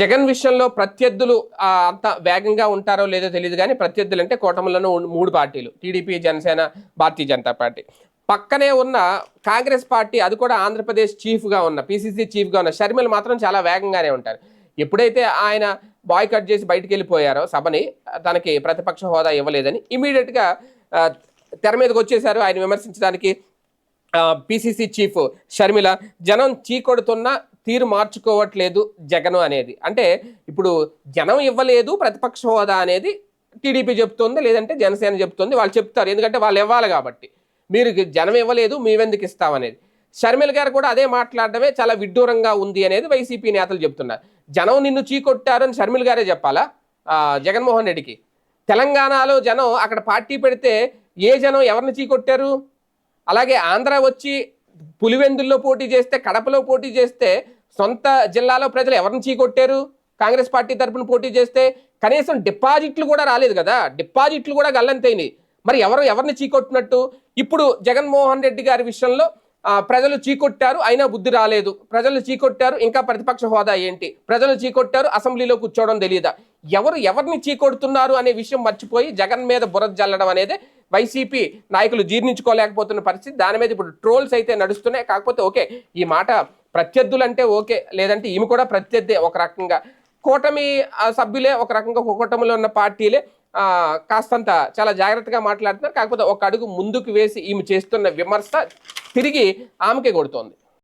జగన్ విషయంలో ప్రత్యర్థులు అంత వేగంగా ఉంటారో లేదో తెలియదు కానీ ప్రత్యర్థులు అంటే కూటమిలోనూ మూడు పార్టీలు. TDP Janasena Bharatiya Janata party. పక్కనే ఉన్న కాంగ్రెస్ పార్టీ అది కూడా ఆంధ్రప్రదేశ్ చీఫ్గా ఉన్న పీసీసీ చీఫ్గా ఉన్న షర్మిలు మాత్రం చాలా వేగంగానే ఉంటారు. ఎప్పుడైతే ఆయన బాయ్ కట్ చేసి బయటికి వెళ్ళిపోయారో సభని తనకి ప్రతిపక్ష హోదా ఇవ్వలేదని ఇమీడియట్గా తెర మీదకి వచ్చేసారు ఆయన విమర్శించడానికి పిసిసి చీఫ్ షర్మిల జనం చీకొడుతున్న తీరు మార్చుకోవట్లేదు జగన్ అనేది. అంటే ఇప్పుడు జనం ఇవ్వలేదు ప్రతిపక్ష హోదా అనేది టీడీపీ చెప్తుంది లేదంటే జనసేన చెప్తుంది వాళ్ళు చెప్తారు. ఎందుకంటే వాళ్ళు ఇవ్వాలి కాబట్టి. మీరు జనం ఇవ్వలేదు మేమెందుకు ఇస్తామనేది షర్మిల గారు కూడా అదే మాట్లాడడమే చాలా విడ్డూరంగా ఉంది అనేది వైసీపీ నేతలు చెప్తున్నారు. జనం నిన్ను చీకొట్టారని షర్మిల గారే చెప్పాలా? జగన్మోహన్ రెడ్డికి. తెలంగాణలో జనం అక్కడ పార్టీ పెడితే ఏ జనం ఎవరిని చీకొట్టారు? అలాగే ఆంధ్ర వచ్చి పులివెందుల్లో పోటీ చేస్తే కడపలో పోటీ చేస్తే సొంత జిల్లాలో ప్రజలు ఎవరిని చీకొట్టారు? కాంగ్రెస్ పార్టీ తరపున పోటీ చేస్తే కనీసం డిపాజిట్లు కూడా రాలేదు కదా? డిపాజిట్లు కూడా గల్లంతైనాయి మరి ఎవరు ఎవరిని చీకొట్టినట్టు? ఇప్పుడు జగన్మోహన్ రెడ్డి గారి విషయంలో ప్రజలు చీకొట్టారు అయినా బుద్ధి రాలేదు. ప్రజలు చీకొట్టారు ఇంకా ప్రతిపక్ష హోదా ఏంటి? ప్రజలు చీకొట్టారు అసెంబ్లీలో కూర్చోవడం తెలియదా ఎవరు ఎవరిని చీకొడుతున్నారు అనే విషయం మర్చిపోయి జగన్ మీద బురద జల్లడం అనేది వైసీపీ నాయకులు జీర్ణించుకోలేకపోతున్న పరిస్థితి. దాని మీద ఇప్పుడు ట్రోల్స్ అయితే నడుస్తున్నాయి. కాకపోతే ఓకే ఈ మాట ప్రత్యర్థులు అంటే ఓకే లేదంటే ఈమె కూడా ప్రత్యర్థే ఒక రకంగా. కూటమి సభ్యులే ఒక రకంగా కూటమిలో ఉన్న పార్టీలే. కాస్తంత చాలా జాగ్రత్తగా మాట్లాడుతున్నారు. కాకపోతే ఒక అడుగు ముందుకు వేసి ఈమె చేస్తున్న విమర్శ తిరిగి ఆమెకే కొడుతోంది.